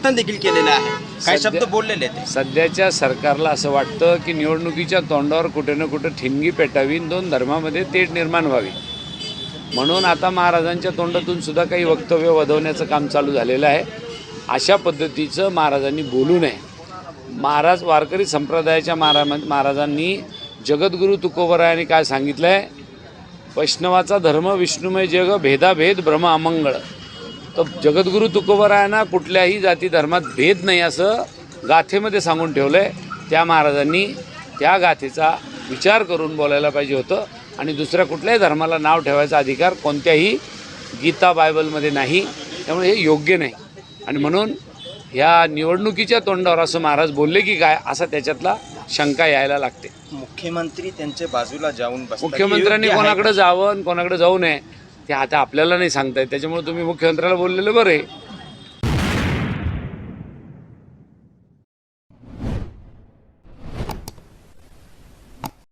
समर्थन देखील केलेलं आहे. काही शब्द बोललेले ते. सध्याच्या सरकारला असं वाटतं की निवडणुकीच्या तोंडावर कुठे ना कुठे ठिणगी पेटावी दोन धर्मामध्ये तेढ निर्माण व्हावी. म्हणून आता महाराजांच्या तोंडातून सुद्धा काही वक्तव्य वधवण्याचं काम चालू झालेलं आहे. अशा पद्धतीचं महाराजांनी बोलू नये. महाराज वारकरी संप्रदायाच्या महारा महाराजांनी जगद्गुरू तुकोबरायांनी काय सांगितलं आहे वैष्णवाचा धर्म विष्णुमय जग भेदाभेद भ्रम अमंगळ. तर जगद्गुरू तुकोबरायांना कुठल्याही जाती धर्मात भेद नाही असं गाथेमध्ये सांगून ठेवलं आहे त्या महाराजांनी त्या गाथेचा विचार करून बोलायला पाहिजे होतं. आणि दुसऱ्या कुठल्याही धर्माला नाव ठेवायचा अधिकार कोणत्याही गीता बायबलमध्ये नाही. त्यामुळे हे योग्य नाही. आणि म्हणून ह्या निवडणुकीच्या तोंडावर असं महाराज बोलले की काय असा त्याच्यातला शंका यायला लागते. मुख्यमंत्री त्यांच्या बाजूला जाऊन. मुख्यमंत्र्यांनी कोणाकडे जावं आणि कोणाकडे जाऊ नये ते आता आपल्याला नाही सांगता येत. त्याच्यामुळे तुम्ही मुख्यमंत्र्याला बोललेलं बरं आहे.